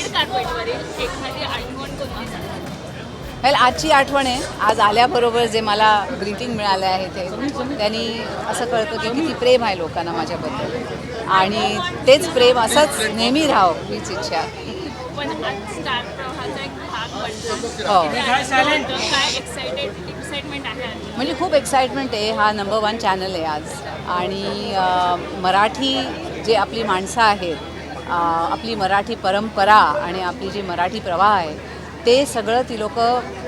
Red कार्पेटवरील एखादी आठवण कोणती सांगा वेल आजची आठवण आहे. आज आल्याबरोबर जे मला ग्रीटिंग मिळालं आहे ते त्यांनी असं कळतं की किती प्रेम आहे लोकांना माझ्याबद्दल. आणि तेच प्रेम असंच नेहमी राहावं हीच इच्छा पण आज स्टार प्रवाहाचा एक भाग बनतो हो. काय एक्साइटेड एक्साइटमेंट आहे आज? म्हणजे खूप एक्साइटमेंट आहे. हा नंबर वन चॅनल आहे आज. आणि अं, मराठी जे आपली माणसं आहेत आपली मराठी परंपरा आणि आपली जी मराठी प्रवाह आहे ते सगळं ती लोक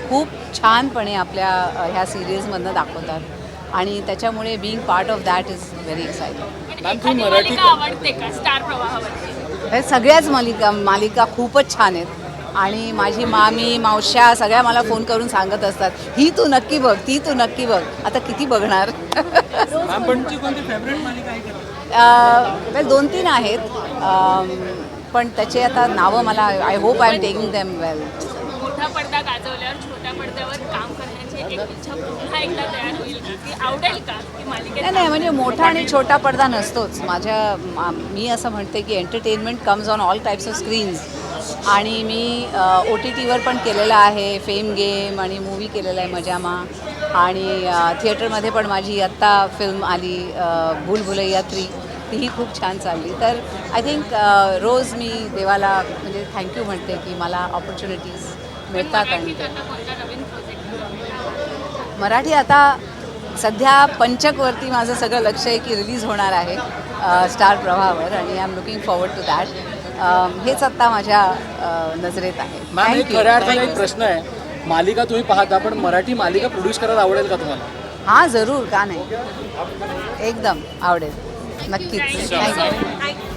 खूप छानपणे आपल्या ह्या सिरियल्समधनं दाखवतात. आणि त्याच्यामुळे being part of that is very exciting पण एखादी मालिका आवडते का? स्टार प्रवाहावरची? हे सगळ्याच मालिका मालिका खूपच छान आहेत. आणि माझी मामी मावश्या सगळ्या मला फोन करून सांगत असतात ही तू नक्की बघ ती तू नक्की बघ. आता किती बघणार? वेल दोन तीन आहेत. पण त्याचे आता नावं मला I hope I am taking them well मोठा पडदा गाजवल्यावर छोट्या पडद्यावर काम करण्याची एक इच्छा पुन्हा एकदा तयार होईल. का? ती आवडेल का? की मालिकेत नाही नाही म्हणजे मोठा आणि छोटा पडदा नसतोच. माझ्या मा- मी असं म्हणते की entertainment comes on all types of screens आणि मी ओ टी टीवर पण केलेलं आहे फेम गेम आणि मूवी केलेला आहे मजामा. आणि थिएटरमध्ये पण माझी आत्ता फिल्म आली अ, भूल भुलैया थ्री तीही खूप छान चालली. तर आय थिंक रोज मी देवाला म्हणजे थँक्यू म्हणते की मला ऑपॉर्च्युनिटीज मिळतात आणि मराठी आता सध्या पंचकवरती माझं सगळं लक्ष आहे की रिलीज होणार आहे स्टार प्रवाहावर आणि I am looking forward to that हेच आत्ता माझ्या नजरेत आहे. खऱ्या अर्थाने एक प्रश्न आहे. मालिका तुम्ही पाहता पण मराठी मालिका प्रोड्यूस करायला आवडेल का तुम्हाला? हां जरूर. का नाही? एकदम आवडेल. नक्कीच. थँक्यू